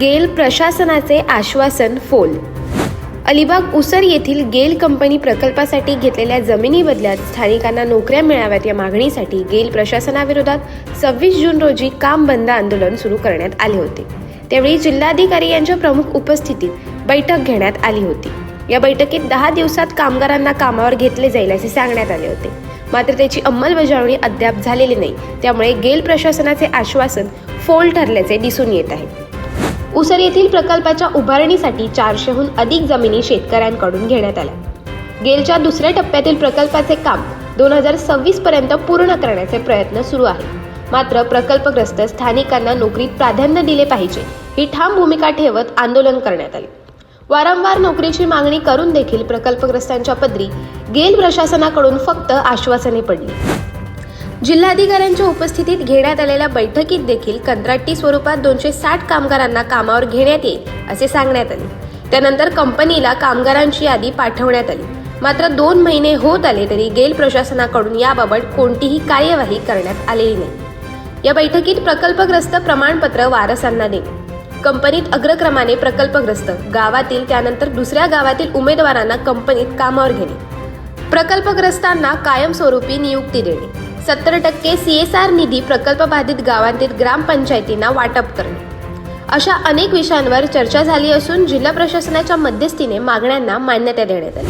गेल प्रशासनाचे आश्वासन फोल. अलिबाग उसर येथील गेल कंपनी प्रकल्पासाठी घेतलेल्या जमिनी बदल्यात स्थानिकांना नोकऱ्या मिळाव्यात या मागणीसाठी गेल प्रशासनाविरोधात सव्वीस जून रोजी काम बंद आंदोलन सुरू करण्यात आले होते. त्यावेळी जिल्हाधिकारी यांच्या प्रमुख उपस्थितीत बैठक घेण्यात आली होती. या बैठकीत दहा दिवसात कामगारांना कामावर घेतले जाईल असे सांगण्यात आले होते. मात्र त्याची अंमलबजावणी अद्याप झालेली नाही. त्यामुळे गेल प्रशासनाचे आश्वासन फोल ठरल्याचे दिसून येत आहे. उसर येथील प्रकल्पाच्या उभारणीसाठी चारशेहून अधिक जमिनी शेतकऱ्यांकडून घेण्यात आल्या. गेलच्या दुसऱ्या टप्प्यातील प्रकल्पाचे काम दोन हजार सव्वीस पर्यंत पूर्ण करण्याचे प्रयत्न सुरू आहेत मात्र प्रकल्पग्रस्त स्थानिकांना नोकरीत प्राधान्य दिले पाहिजे ही ठाम भूमिका ठेवत आंदोलन करण्यात आले. वारंवार नोकरीची मागणी करून देखील प्रकल्पग्रस्तांच्या पदरी गेल प्रशासनाकडून फक्त आश्वासने पडली. जिल्हाधिकाऱ्यांच्या उपस्थितीत घेण्यात आलेल्या बैठकीत देखील कंत्राटी स्वरूपात दोनशे साठ कामगारांना कामावर घेण्यात येईल असे सांगण्यात आले. त्यानंतर कंपनीला कामगारांची यादी पाठवण्यात आली. मात्र दोन महिने होत आले तरी गेल प्रशासनाकडून याबाबत कोणतीही कार्यवाही करण्यात आलेली नाही. या बैठकीत प्रकल्पग्रस्त प्रमाणपत्र वारसांना देणे. कंपनीत अग्रक्रमाने प्रकल्पग्रस्त गावातील त्यानंतर दुसऱ्या गावातील उमेदवारांना कंपनीत कामावर घेणे. प्रकल्पग्रस्तांना कायमस्वरूपी नियुक्ती देणे. सत्तर टक्के सी एस आर निधी प्रकल्पबाधित गावांतील ग्रामपंचायतींना वाटप करणे. अशा अनेक विषयांवर चर्चा झाली असून जिल्हा प्रशासनाच्या मध्यस्थीने मागण्यांना मान्यता देण्यात आली.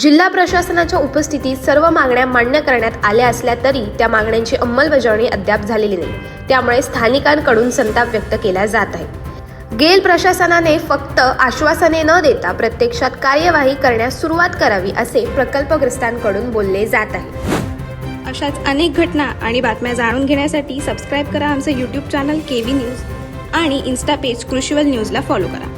जिल्हा प्रशासनाच्या उपस्थितीत सर्व मागण्या मान्य करण्यात आल्या असल्या तरी त्या मागण्यांची अंमलबजावणी अद्याप झालेली नाही. त्यामुळे स्थानिकांकडून संताप व्यक्त केला जात आहे. गेल प्रशासनाने फक्त आश्वासने न देता प्रत्यक्षात कार्यवाही करण्यास सुरुवात करावी असे प्रकल्पग्रस्तांकडून बोलले जात आहे. अशाच अनेक घटना आणि बातम्या जाणून घेण्यासाठी सबस्क्राईब करा आमचं YouTube channel K V news आणि इन्स्टा पेज कृषीवल न्यूजला फॉलो करा.